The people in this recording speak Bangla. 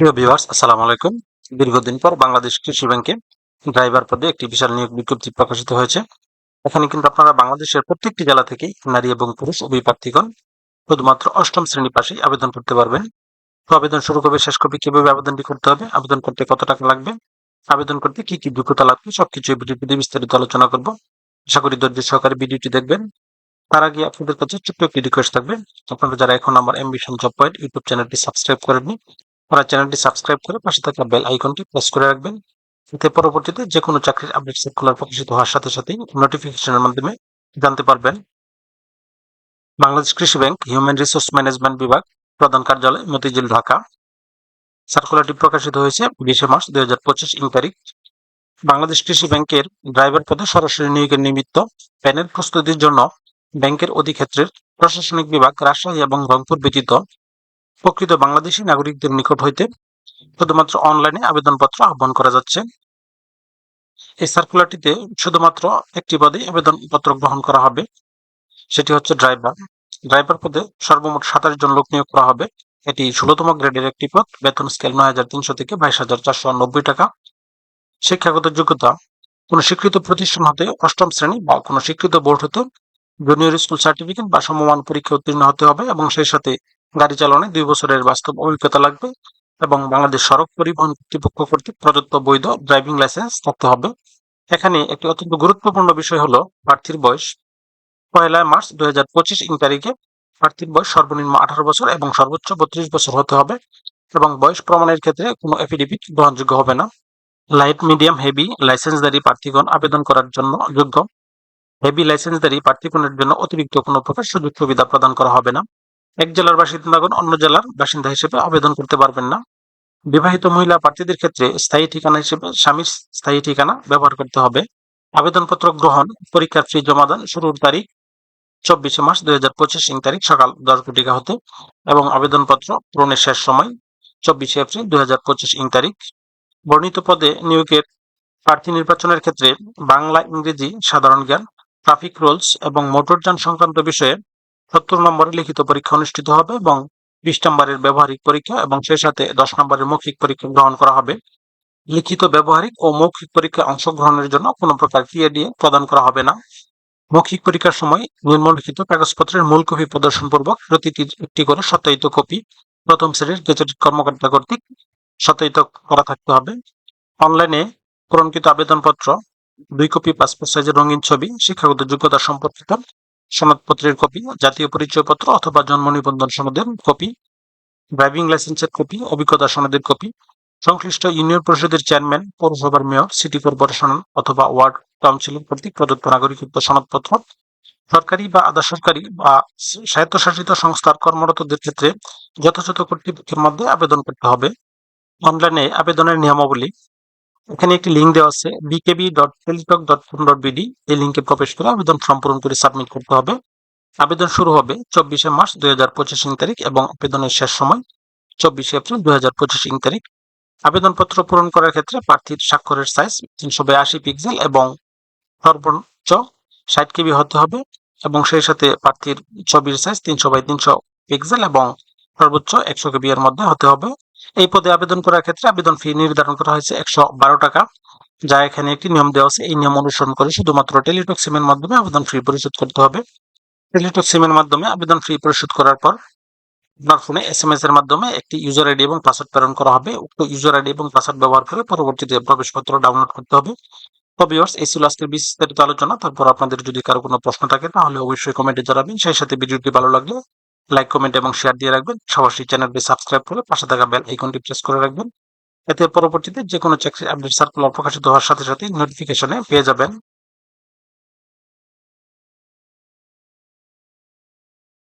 প্রিয় ভিউয়ার্স আসসালামু আলাইকুম। দীর্ঘদিন পর বাংলাদেশ কৃষি ব্যাংকে ড্রাইভার পদে একটি বিশাল নিয়োগ বিজ্ঞপ্তি প্রকাশিত হয়েছে। এখানে কিন্তু আপনারা বাংলাদেশের প্রত্যেকটি জেলা থেকেই নারী এবং পুরুষ উভয় প্রার্থীগণ শুধুমাত্র অষ্টম শ্রেণি পাশেই আবেদন করতে পারবেন। তো আবেদন শুরু করবে, শেষ কবে কীভাবে আবেদনটি করতে হবে, আবেদন করতে কত টাকা লাগবে, আবেদন করতে কি কি যোগ্যতা লাগবে, সবকিছু ভিডিওটিতে বিস্তারিত আলোচনা করব। আশা করি ধৈর্য সহকারে ভিডিওটি দেখবেন। তার আগে আপনাদের কাছে ছোট্ট একটি রিকোয়েস্ট থাকবে। আপনারা যারা এখন আমার এমবিশন জব পয়েন্ট ইউটিউব চ্যানেলটি সাবস্ক্রাইব করেননি তারা চ্যানেলটি সাবস্ক্রাইব করে পাশে থাকা বেল আইকনটি প্রেস করে রাখবেন। এতে পরবর্তীতে যে কোনো চাকরির আপডেট সার্কুলার প্রকাশিত হওয়ার সাথে সাথেই নোটিফিকেশনের মাধ্যমে জানতে পারবেন। বাংলাদেশ কৃষি ব্যাংক হিউম্যান রিসোর্স ম্যানেজমেন্ট বিভাগ, প্রধান কার্যালয়, মতিঝিল, ঢাকা। সার্কুলারটি প্রকাশিত হয়েছে বিশে মার্চ দুই হাজার পঁচিশ ইং তারিখ। বাংলাদেশ কৃষি ব্যাংকের ড্রাইভার পদে সরাসরি নিয়োগের নিমিত্ত প্যানেল প্রস্তুতির জন্য ব্যাংকের অধিক্ষেত্রের প্রশাসনিক বিভাগ, রাজশাহী এবং রংপুর ব্যতীত প্রকৃত বাংলাদেশী নাগরিকদের নিকট হইতে শুধুমাত্র অনলাইনে আবেদনপত্র আহ্বান করা যাচ্ছে। এই সার্কুলারটিতে শুধুমাত্র একটি পদে আবেদনপত্র গ্রহণ করা হবে, সেটি হচ্ছে ড্রাইভার ড্রাইভার পদে সর্বমোট সাতাশ জন লোক নিয়োগ করা হবে। এটি ষোলতম গ্রেডের একটি পদ, বেতন স্কেল নয় হাজার তিনশো থেকে বাইশ হাজার চারশো নব্বই টাকা। শিক্ষাগত যোগ্যতা, কোনো স্বীকৃত প্রতিষ্ঠান হতে অষ্টম শ্রেণি বা কোনো স্বীকৃত বোর্ড হতে জুনিয়র স্কুল সার্টিফিকেট বা সমমান পরীক্ষা উত্তীর্ণ হতে হবে এবং সেই সাথে গাড়ি চালনে দুই বছরের বাস্তব অভিজ্ঞতা লাগবে এবং বাংলাদেশ সড়ক পরিবহন কর্তৃপক্ষ কর্তৃক প্রদত্ত বৈধ ড্রাইভিং লাইসেন্স থাকতে হবে। এখানে একটি অত্যন্ত গুরুত্বপূর্ণ বিষয় হলো প্রার্থীর বয়স। পয়লা মার্চ দুই হাজার পঁচিশ ইং তারিখে প্রার্থীর বয়স সর্বনিম্ন আঠারো বছর এবং সর্বোচ্চ বত্রিশ বছর হতে হবে এবং বয়স প্রমাণের ক্ষেত্রে কোনো এফিডেভিট গ্রহণযোগ্য হবে না। লাইট, মিডিয়াম, হেভি লাইসেন্সধারী প্রার্থীগণ আবেদন করার জন্য যোগ্য। হেভি লাইসেন্সধারী প্রার্থীগণের জন্য অতিরিক্ত কোনো প্রকার সুযোগ সুবিধা প্রদান করা হবে না। এক জেলার বাসিন্দাগণ অন্য জেলার বাসিন্দা হিসেবে আবেদন করতে পারবেন না। বিবাহিত মহিলা প্রার্থীদের ক্ষেত্রে স্থায়ী ঠিকানা হিসেবে স্বামীর স্থায়ী ঠিকানা ব্যবহার করতে হবে। আবেদনপত্র গ্রহণ, পরীক্ষার ফি জমাদান শুরুর তারিখ চব্বিশে মার্চ দুই হাজার পঁচিশ, ইং তারিখ সকাল দশ ঘটিকা হতে এবং আবেদনপত্র পূরণের শেষ সময় চব্বিশে এপ্রিল দুই হাজার পঁচিশ, ইং তারিখ। বর্ণিত পদে নিয়োগের প্রার্থী নির্বাচনের ক্ষেত্রে বাংলা, ইংরেজি, সাধারণ জ্ঞান, ট্রাফিক রুলস এবং মোটরযান সংক্রান্ত বিষয়ে সত্তর নম্বরের লিখিত পরীক্ষা অনুষ্ঠিত হবে এবং বিশ নম্বরের ব্যবহারিক পরীক্ষা এবং সেই সাথে দশ নম্বরের মৌখিক পরীক্ষা গ্রহণ করা হবে। লিখিত, ব্যবহারিক ও মৌখিক পরীক্ষায় অংশগ্রহণের জন্য কোনো প্রকার দিয়ে প্রদান করা হবে না। মৌখিক পরীক্ষার সময় নিম্নলিখিত কাগজপত্রের মূল কপি প্রদর্শন পূর্বক প্রতিটি একটি করে সত্যায়িত কপি, প্রথম শ্রেণির গেজেটেড কর্মকর্তা কর্তৃক সত্যায়িত করা থাকতে হবে। অনলাইনে পূরণকৃত আবেদনপত্র, দুই কপি পাসপোর্ট সাইজের রঙিন ছবি, শিক্ষাগত যোগ্যতা সম্পর্কিত সনদপত্রের কপি, জাতীয় পরিচয়পত্র অথবা জন্ম নিবন্ধন সনদের কপি ড্রাইভিং লাইসেন্সের কপি, অভিজ্ঞতা সনদের কপি, সংশ্লিষ্ট ইউনিয়ন পরিষদের চেয়ারম্যান, পৌরসভার মেয়র, সিটি কর্পোরেশন অথবা ওয়ার্ড কাউন্সিলর কর্তৃক প্রদত্ত নাগরিকত্ব সনদপত্র, সরকারি বা আধা সরকারি বা স্বায়ত্তশাসিত সংস্থার কর্মরতদের ক্ষেত্রে যথাযথ কর্তৃপক্ষের মধ্যে আবেদন করতে হবে। অনলাইনে আবেদনের নিয়মাবলী এখানে একটি লিঙ্ক দেওয়া আছে BKB dot Teletalk dot com dot BD এই লিঙ্কে প্রবেশ করে আবেদন সম্পূর্ণ করে সাবমিট করতে হবে। আবেদন শুরু হবে চব্বিশে মার্চ দুই হাজার পঁচিশ তারিখ এবং আবেদনের শেষ সময় চব্বিশে এপ্রিল দুই হাজার পঁচিশ তারিখ। আবেদনপত্র পূরণ করার ক্ষেত্রে প্রার্থীর স্বাক্ষরের সাইজ তিনশো বিরাশি পিক্সেল এবং সর্বোচ্চ ষাট কেবি হতে হবে এবং সেই সাথে প্রার্থীর ছবির সাইজ তিনশো বাই তিনশো পিক্সেল এবং সর্বোচ্চ একশো কেবি এর মধ্যে হতে হবে। এই পদে আবেদন করার ক্ষেত্রে আবেদন ফি নির্ধারণ করা হয়েছে একশো বারো টাকা, যা এখানে একটি নিয়ম দেওয়া আছে। এই নিয়ম অনুসরণ করে শুধুমাত্র টেলিটক সিমের মাধ্যমে আবেদন ফি পরিশোধ করতে হবে। টেলিটক সিমের মাধ্যমে আবেদন ফি পরিশোধ করার পর আপনার ফোনে এস এম এস এর মাধ্যমে একটি ইউজার আইডি এবং পাসওয়ার্ড প্রেরণ করা হবে। উক্ত ইউজার আইডি এবং পাসওয়ার্ড ব্যবহার করে পরবর্তীতে প্রবেশপত্র ডাউনলোড করতে হবে। তো ভিউয়ার্স এই ছিল আজকের বিস্তারিত আলোচনা। তারপর আপনাদের যদি কারও কোনো প্রশ্ন থাকে, তাহলে অবশ্যই কমেন্টে জানাবেন। সেই সাথে ভিডিওটি ভালো লাগলে লাইক কমেন্ট এবং শেয়ার দিয়ে রাখবেন। সরাসরি চ্যানেলটি সাবস্ক্রাইব করে পাশে থাকা বেল আইকনটি প্রেস করে রাখবেন। এতে পরবর্তীতে যে কোনো চাকরি আপডেট সার্কুলার প্রকাশিত হওয়ার সাথে সাথে নোটিফিকেশনে পেয়ে যাবেন।